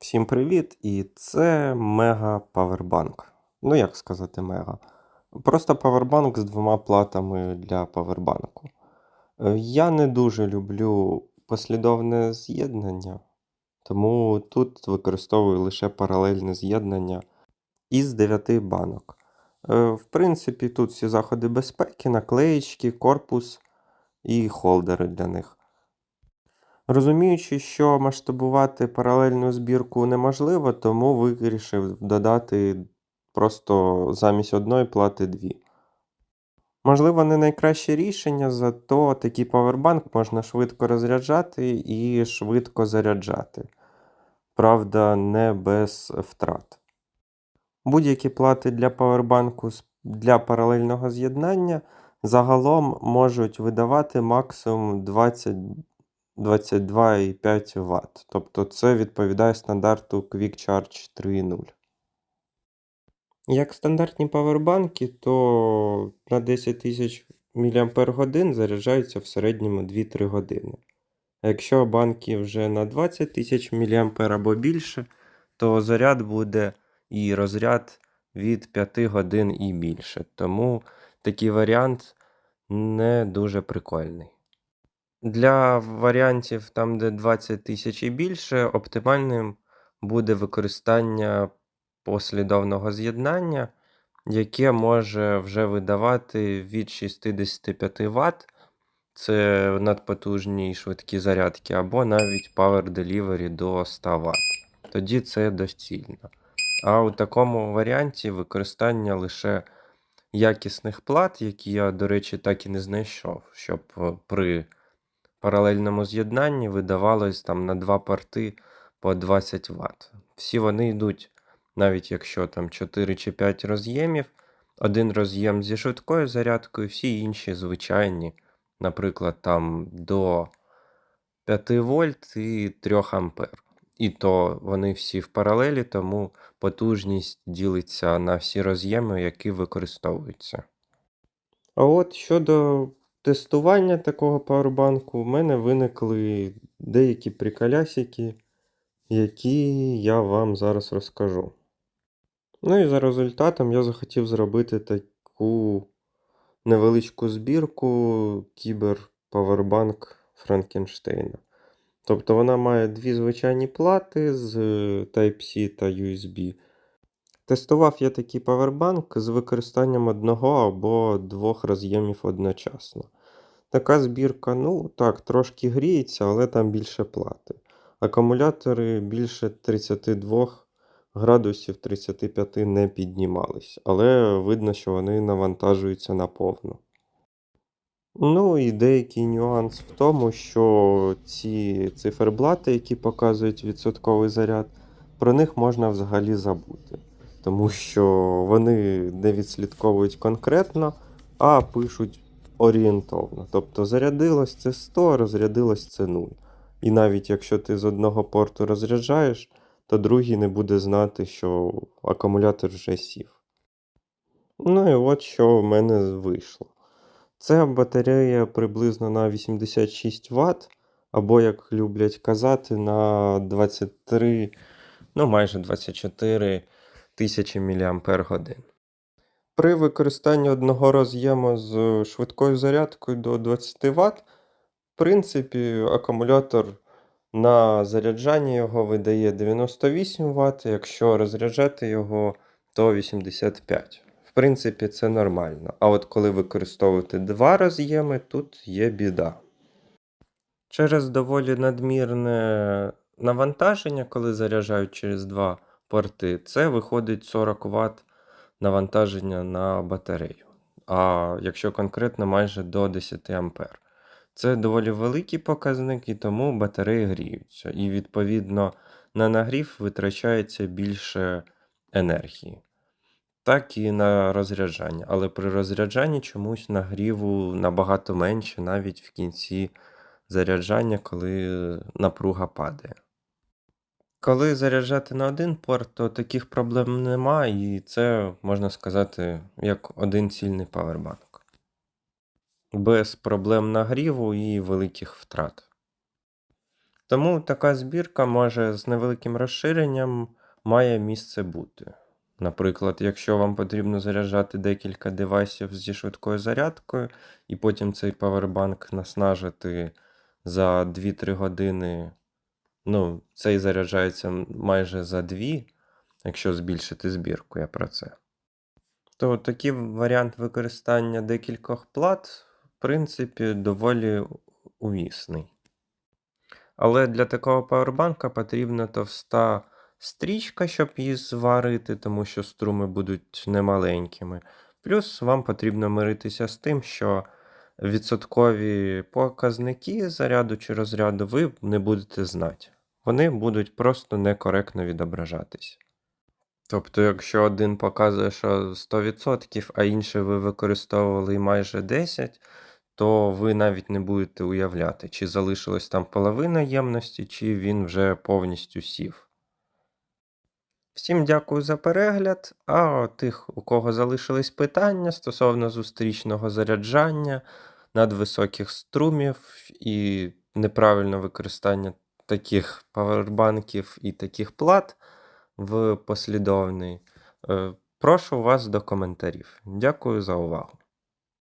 Всім привіт! І це мега павербанк. Ну, як сказати мега? Просто павербанк з двома платами для павербанку. Е, Я не дуже люблю послідовне з'єднання, тому тут використовую лише паралельне з'єднання із 9 банок. Е, В принципі, тут всі заходи безпеки, наклеїчки, корпус і холдери для них. Розуміючи, що масштабувати паралельну збірку неможливо, тому вирішив додати просто замість одної плати дві. Можливо, не найкраще рішення, зато такий павербанк можна швидко розряджати і швидко заряджати. Правда, не без втрат. Будь-які плати для павербанку для паралельного з'єднання загалом можуть видавати максимум 20 22,5 Вт. Тобто це відповідає стандарту Quick Charge 3.0. Як стандартні павербанки, то на 10 тисяч мАч заряджаються в середньому 2-3 години. А якщо банки вже на 20 тисяч мА або більше, то заряд буде і розряд від 5 годин і більше. Тому такий варіант не дуже прикольний. Для варіантів там, де 20 тисяч і більше, оптимальним буде використання послідовного з'єднання, яке може вже видавати від 65 Вт. Це надпотужні і швидкі зарядки, або навіть Power Delivery до 100 Вт. Тоді це доцільно. А у такому варіанті використання лише якісних плат, які я, до речі, так і не знайшов, щоб е, при паралельному з'єднанні видавалось там на два порти по 20 Вт. Всі вони йдуть, навіть якщо там 4 чи 5 роз'ємів, один роз'єм зі швидкою зарядкою, всі інші звичайні, наприклад, там до 5 вольт і 3 ампер. І то вони всі в паралелі, тому потужність ділиться на всі роз'єми, які використовуються. А от щодо тестування такого павербанку, в мене виникли деякі приколясики, які я вам зараз розкажу. Ну і за результатом я захотів зробити таку невеличку збірку кібер павербанк Франкенштейна. Тобто вона має дві звичайні плати з Type-C та USB. Тестував я такий павербанк з використанням одного або двох роз'ємів одночасно. Така збірка, ну так, трошки гріється, але там більше плати. Акумулятори більше 32 градусів 35 не піднімались, але видно, що вони навантажуються наповну. Ну і деякий нюанс в тому, що ці циферблати, які показують відсотковий заряд, про них можна взагалі забути. Тому що вони не відслідковують конкретно, а пишуть орієнтовно. Тобто зарядилось це 100, розрядилось це 0. І навіть якщо ти з одного порту розряджаєш, то другий не буде знати, що акумулятор вже сів. Ну і от що в мене вийшло. Це батарея приблизно на 86 Вт, або, як люблять казати, на 23, ну майже 24 тисячі мАч. При використанні одного роз'єму з швидкою зарядкою до 20 Вт, в принципі, акумулятор на заряджання його видає 98 Вт, якщо розряджати його, то 85. В принципі, це нормально. А от коли використовувати два роз'єми, тут є біда. Через доволі надмірне навантаження, коли заряджають через два порти, це виходить 40 Вт навантаження на батарею. А якщо конкретно майже до 10 А. Це доволі великий показник, і тому батареї гріються. І відповідно на нагрів витрачається більше енергії. Так і на розряджання. Але при розряджанні чомусь нагріву набагато менше, навіть в кінці заряджання, коли напруга падає. Коли заряджати на один порт, то таких проблем нема, і це, можна сказати, як один цільний павербанк. Без проблем нагріву і великих втрат. Тому така збірка може з невеликим розширенням має місце бути. Наприклад, якщо вам потрібно заряджати декілька девайсів зі швидкою зарядкою, і потім цей павербанк наснажити за 2-3 години, ну, цей заряджається майже за 2, якщо збільшити збірку, я про це. То такий варіант використання декількох плат, в принципі, доволі умісний. Але для такого павербанка потрібна товста стрічка, щоб її зварити, тому що струми будуть немаленькими. Плюс вам потрібно миритися з тим, що відсоткові показники заряду чи розряду ви не будете знати. Вони будуть просто некоректно відображатись. Тобто, якщо один показує, що 100%, а інший ви використовували майже 10%, то ви навіть не будете уявляти, чи залишилась там половина ємності, чи він вже повністю сів. Всім дякую за перегляд. А тих, у кого залишились питання стосовно зустрічного заряджання, надвисоких струмів і неправильне використання таких павербанків і таких плат в послідовний, е, прошу вас до коментарів. Дякую за увагу.